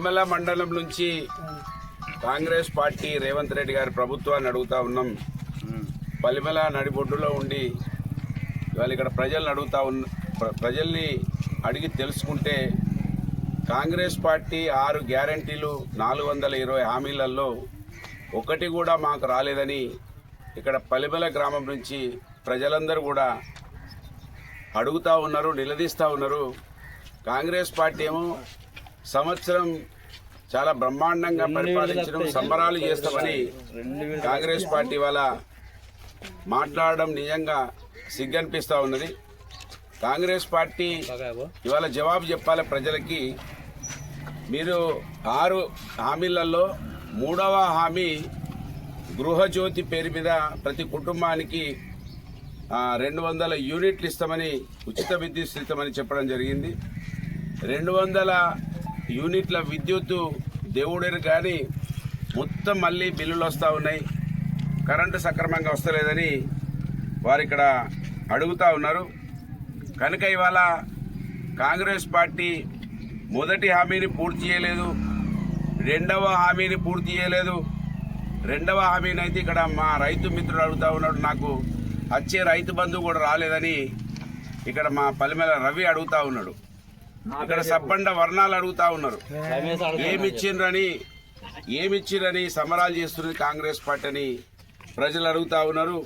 పలిమల మండలం నుంచి కాంగ్రెస్ పార్టీ రేవంత్ రెడ్డి గారి ప్రభుత్వాన్ని అడుగుతా ఉన్నాం. పలిమల నడిబొడ్డులో ఉండి ఇవాళ ఇక్కడ ప్రజల్ని అడుగుతా ఉన్న ప్ర- ప్రజల్ని అడిగి తెలుసుకుంటే కాంగ్రెస్ పార్టీ ఆరు గ్యారంటీలు నాలుగు వందల ఇరవై హామీలలో ఒకటి కూడా మాకు రాలేదని ఇక్కడ పలిమల గ్రామం నుంచి ప్రజలందరూ కూడా అడుగుతా ఉన్నారు నిలదీస్తూ ఉన్నారు. కాంగ్రెస్ పార్టీ ఏమో సంవత్సరం చాలా బ్రహ్మాండంగా పరిపాలించడం సంబరాలు చేస్తామని కాంగ్రెస్ పార్టీ వాళ్ళ మాట్లాడడం నిజంగా సిగ్గనిపిస్తూ ఉన్నది. కాంగ్రెస్ పార్టీ ఇవాళ జవాబు చెప్పాలి ప్రజలకి. మీరు ఆరు హామీలలో మూడవ హామీ గృహజ్యోతి పేరు మీద ప్రతి కుటుంబానికి రెండు వందల యూనిట్లు ఇస్తామని ఉచిత విద్యుత్ ఇస్తామని చెప్పడం జరిగింది. రెండు వందల యూనిట్ల విద్యుత్ దేవుడేరు కానీ మొత్తం మళ్ళీ బిల్లులు వస్తూ ఉన్నాయి. కరెంటు సక్రమంగా వస్తలేదని వారు ఇక్కడ అడుగుతా ఉన్నారు. కనుక ఇవాళ కాంగ్రెస్ పార్టీ మొదటి హామీని పూర్తి చేయలేదు. రెండవ హామీని పూర్తి చేయలేదు. రెండవ హామీని అయితే ఇక్కడ మా రైతు మిత్రుడు అడుగుతూ ఉన్నాడు. నాకు వచ్చే రైతు బంధు కూడా రాలేదని ఇక్కడ మా పలిమేల రవి అడుగుతా ఉన్నాడు. ఇక్కడ సబ్బండ వర్ణాలు అడుగుతా ఉన్నారు. ఏమిచ్చిండ్రని ఏమిచ్చిండ్రని సమరాలు చేస్తున్నది కాంగ్రెస్ పార్టీ అని ప్రజలు అడుగుతా ఉన్నారు.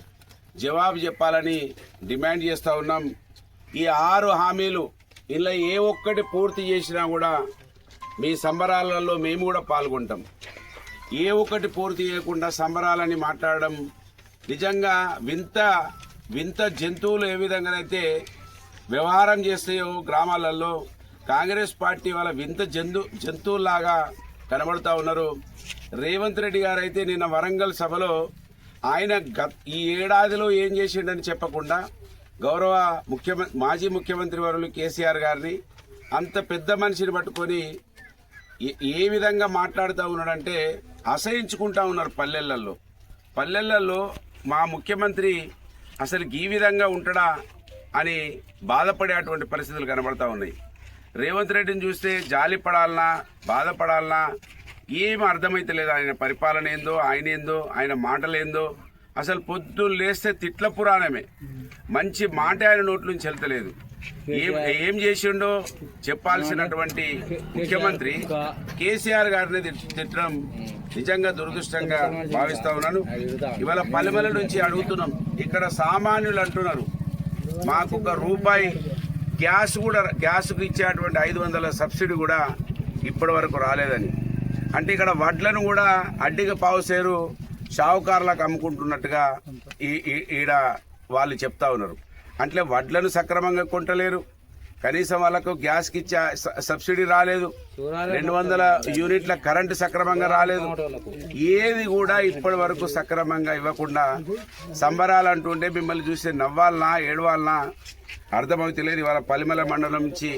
జవాబు చెప్పాలని డిమాండ్ చేస్తూ ఉన్నాం. ఈ ఆరు హామీలు ఇలా ఏ ఒక్కటి పూర్తి చేసినా కూడా మీ సంబరాలలో మేము కూడా పాల్గొంటాం. ఏ ఒక్కటి పూర్తి చేయకుండా సంబరాలని మాట్లాడడం నిజంగా వింత వింత జంతువులు ఏ విధంగానైతే వ్యవహారం చేస్తాయో గ్రామాలలో కాంగ్రెస్ పార్టీ వాళ్ళ వింత జంతు జంతువుల్లాగా కనబడుతూ ఉన్నారు. రేవంత్ రెడ్డి గారు అయితే నిన్న వరంగల్ సభలో ఆయన గత ఈ ఏడాదిలో ఏం చేసిండని చెప్పకుండా గౌరవ ముఖ్యమంత్రి మాజీ ముఖ్యమంత్రి వరులు కేసీఆర్ గారిని అంత పెద్ద మనిషిని పట్టుకొని ఏ- ఏ విధంగా మాట్లాడుతూ ఉన్నాడంటే అసహించుకుంటా ఉన్నారు పల్లెలలో పల్లెలలో మా ముఖ్యమంత్రి అసలు ఈ విధంగా ఉంటాడా అని బాధపడేటువంటి పరిస్థితులు కనబడతా ఉన్నాయి. రేవంత్ రెడ్డిని చూస్తే జాలి పడాలనా బాధపడాలనా? ఏం అర్థమైతలేదు ఆయన పరిపాలన ఏందో ఆయన ఏందో ఆయన మాటలేందో అసలు పొద్దున్న లేస్తే తిట్ల పురాణమే. మంచి మాట ఆయన నోట్ల నుంచి వెళ్తలేదు. ఏం ఏం చేసిండో చెప్పాల్సినటువంటి ముఖ్యమంత్రి కేసీఆర్ గారిని తిట్టడం నిజంగా దురదృష్టంగా భావిస్తా ఉన్నాను. ఇవాళ పల్లెమల నుంచి అడుగుతున్నాం ఇక్కడ సామాన్యులు అంటున్నారు మాకు ఒక రూపాయి గ్యాస్ కూడా గ్యాస్కు ఇచ్చేటువంటి ఐదు వందల సబ్సిడీ కూడా ఇప్పటి వరకు రాలేదని. అంటే ఇక్కడ వడ్లను కూడా అడ్డిగా పావుసేరు షావుకారులకు అమ్ముకుంటున్నట్టుగా ఈ ఈడ వాళ్ళు చెప్తా ఉన్నారు. అంటే వడ్లను సక్రమంగా కొంటలేరు. కనీసం వాళ్ళకు గ్యాస్కి ఇచ్చే స- సబ్సిడీ రాలేదు. రెండు వందల యూనిట్ల కరెంటు సక్రమంగా రాలేదు. ఏది కూడా ఇప్పటి వరకు సక్రమంగా ఇవ్వకుండా సంబరాలు అంటుంటే మిమ్మల్ని చూస్తే నవ్వాలనా ఏడవాలనా అర్థమవుతలేదు. ఇవాళ పలిమల మండలం నుంచి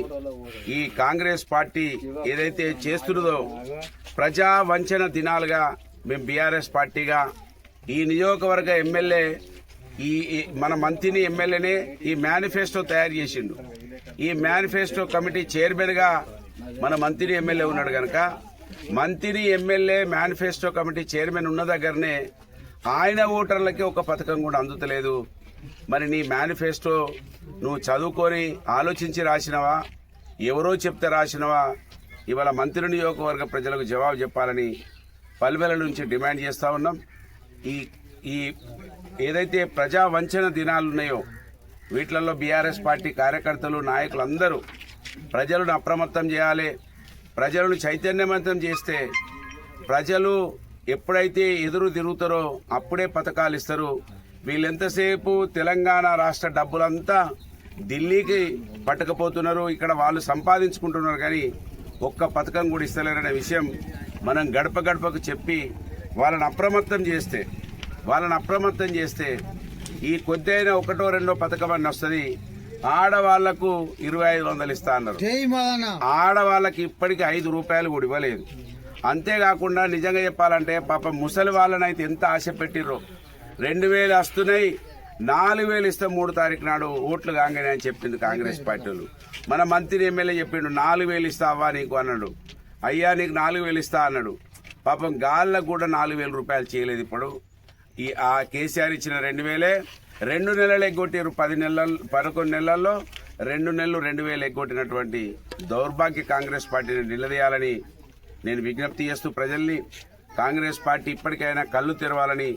ఈ కాంగ్రెస్ పార్టీ ఏదైతే చేస్తున్నదో ప్రజా వంచన దినాలుగా మేము బీఆర్ఎస్ పార్టీగా ఈ నియోజకవర్గ ఎమ్మెల్యే ఈ ఈ మన మంత్రిని ఎమ్మెల్యేనే ఈ మేనిఫెస్టో తయారు చేసిండు. ఈ మేనిఫెస్టో కమిటీ చైర్మన్గా మన మంత్రి ఎమ్మెల్యే ఉన్నాడు కనుక మంత్రి ఎమ్మెల్యే మేనిఫెస్టో కమిటీ చైర్మన్ ఉన్న దగ్గరనే ఆయన ఓటర్లకి ఒక పథకం కూడా అందుతలేదు. మరి నీ మేనిఫెస్టో నువ్వు చదువుకొని ఆలోచించి రాసినవా? ఎవరో చెప్తే రాసినవా? ఇవాళ మంత్రి నియోజకవర్గ ప్రజలకు జవాబు చెప్పాలని పల్వెల నుంచి డిమాండ్ చేస్తూ ఉన్నాం. ఈ ఈ ఏదైతే ప్రజా వంచన దినాలు ఉన్నాయో వీటిలలో బీఆర్ఎస్ పార్టీ కార్యకర్తలు నాయకులు అందరూ ప్రజలను అప్రమత్తం చేయాలి. ప్రజలను చైతన్యవంతం చేస్తే ప్రజలు ఎప్పుడైతే ఎదురు తిరుగుతారో అప్పుడే పథకాలు ఇస్తారు. వీళ్ళెంతసేపు తెలంగాణ రాష్ట్ర డబ్బులంతా ఢిల్లీకి పట్టుకపోతున్నారు ఇక్కడ వాళ్ళు సంపాదించుకుంటున్నారు కానీ ఒక్క పథకం కూడా ఇస్తలేరనే విషయం మనం గడప గడపకు చెప్పి వాళ్ళని అప్రమత్తం చేస్తే వాళ్ళని అప్రమత్తం చేస్తే ఈ కొద్ది అయినా ఒకటో రెండో పథకం అని వస్తుంది ఆడవాళ్ళకు ఇరవై ఐదు వందలు ఇస్తా అన్నారు. ఆడవాళ్ళకి ఇప్పటికీ ఐదు రూపాయలు కూడా ఇవ్వలేదు. అంతేకాకుండా నిజంగా చెప్పాలంటే పాప ముసలి వాళ్ళని అయితే ఎంత ఆశ పెట్టిర్రో రెండు వేలు వస్తున్నాయి నాలుగు వేలు ఇస్తే మూడు తారీఖు నాడు ఓట్లు కాగానే అని చెప్పింది కాంగ్రెస్ పార్టీలు. మన మంత్రి ఎమ్మెల్యే చెప్పిండు నాలుగు వేలు ఇస్తావా నీకు అన్నాడు. అయ్యా నీకు నాలుగు వేలు ఇస్తా అన్నాడు. పాపం గాళ్ళకు కూడా నాలుగు వేల రూపాయలు చేయలేదు ఇప్పుడు. ఈ ఆ కేసీఆర్ ఇచ్చిన రెండు వేలే రెండు నెలలు ఎగ్గొట్టారు పది నెలలు పదకొండు నెలల్లో రెండు నెలలు రెండు వేలు ఎగ్గొట్టినటువంటి దౌర్భాగ్య కాంగ్రెస్ పార్టీని నిలదీయాలని నేను విజ్ఞప్తి చేస్తూ ప్రజల్ని కాంగ్రెస్ పార్టీ ఇప్పటికైనా కళ్ళు తెరవాలని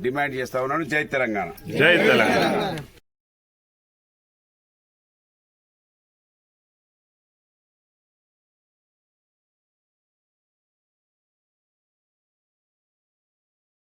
డిమాండ్ చేస్తా ఉన్నాను. జై తెలంగాణ. జై తెలంగాణ.